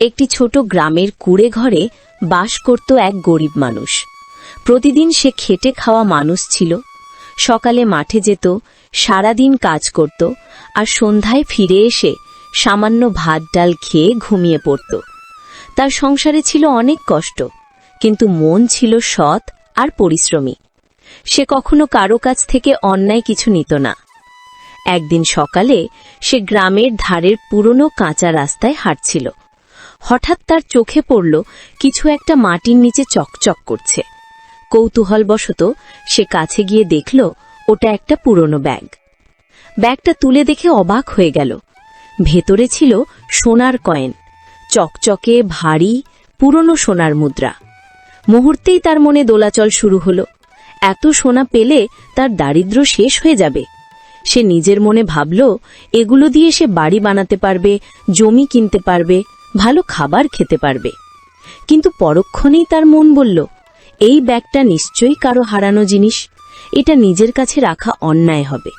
একটি ছোট গ্রামের কুড়ে ঘরে বাস করত এক গরিব মানুষ। প্রতিদিন সে খেটে খাওয়া মানুষ ছিল। সকালে মাঠে যেত, সারাদিন কাজ করত আর সন্ধ্যায় ফিরে এসে সামান্য ভাত, ডাল খেয়ে ঘুমিয়ে পড়ত। তার সংসারে ছিল অনেক কষ্ট, কিন্তু মন ছিল সৎ আর পরিশ্রমী। সে কখনো কারও কাছ থেকে অন্যায় কিছু নিত না। একদিন সকালে সে গ্রামের ধারের পুরনো কাঁচা রাস্তায় হাঁটছিল। হঠাৎ তার চোখে পড়ল কিছু একটা মাটির নিচে চকচক করছে। কৌতূহলবশত সে কাছে গিয়ে দেখল, ওটা একটা পুরনো ব্যাগ। ব্যাগটা তুলে দেখে অবাক হয়ে গেল। ভেতরে ছিল সোনার কয়েন, চকচকে, ভারী, পুরনো সোনার মুদ্রা। মুহূর্তেই তার মনে দোলাচল শুরু হলো। এত সোনা পেলে তার দারিদ্র্য শেষ হয়ে যাবে। সে নিজের মনে ভাবল, এগুলো দিয়ে সে বাড়ি বানাতে পারবে, জমি কিনতে পারবে ভালো খাবার খেতে পারবে। কিন্তু পরক্ষণেই তার মন বলল, এই ব্যাগটা নিশ্চয়ই কারও হারানো জিনিস। এটা নিজের কাছে রাখা অন্যায় হবে।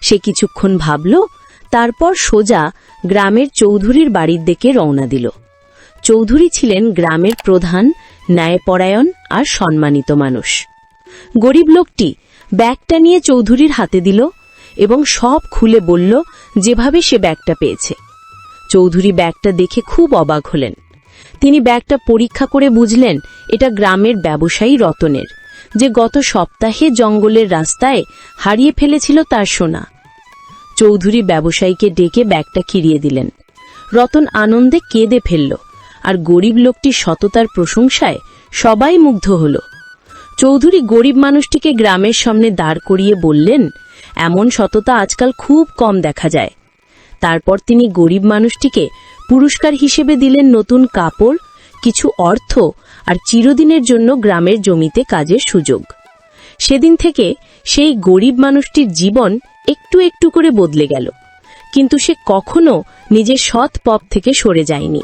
সে কিছুক্ষণ ভাবল, তারপর সোজা গ্রামের চৌধুরীর বাড়ির দিকে রওনা দিল। চৌধুরী ছিলেন গ্রামের প্রধান, ন্যায়পরায়ণ আর সম্মানিত মানুষ। গরিব লোকটি ব্যাগটা নিয়ে চৌধুরীর হাতে দিল এবং সব খুলে বলল, যেভাবে সে ব্যাগটা পেয়েছে। চৌধুরী ব্যাগটা দেখে খুব অবাক হলেন। তিনি ব্যাগটা পরীক্ষা করে বুঝলেন, এটা গ্রামের ব্যবসায়ী রতনের, যে গত সপ্তাহে জঙ্গলের রাস্তায় হারিয়ে ফেলেছিল তার সোনা। চৌধুরী ব্যবসায়ীকে ডেকে ব্যাগটা কিরিয়ে দিলেন। রতন আনন্দে কেঁদে ফেলল, আর গরিব লোকটির সততার প্রশংসায় সবাই মুগ্ধ হল। চৌধুরী গরিব মানুষটিকে গ্রামের সামনে দাঁড় করিয়ে বললেন, এমন সততা আজকাল খুব কম দেখা যায়। তারপর তিনি গরিব মানুষটিকে পুরস্কার হিসেবে দিলেন নতুন কাপড়, কিছু অর্থ আর চিরদিনের জন্য গ্রামের জমিতে কাজের সুযোগ। সেদিন থেকে সেই গরিব মানুষটির জীবন একটু একটু করে বদলে গেল, কিন্তু সে কখনো নিজের সৎ পপ থেকে সরে যায়নি।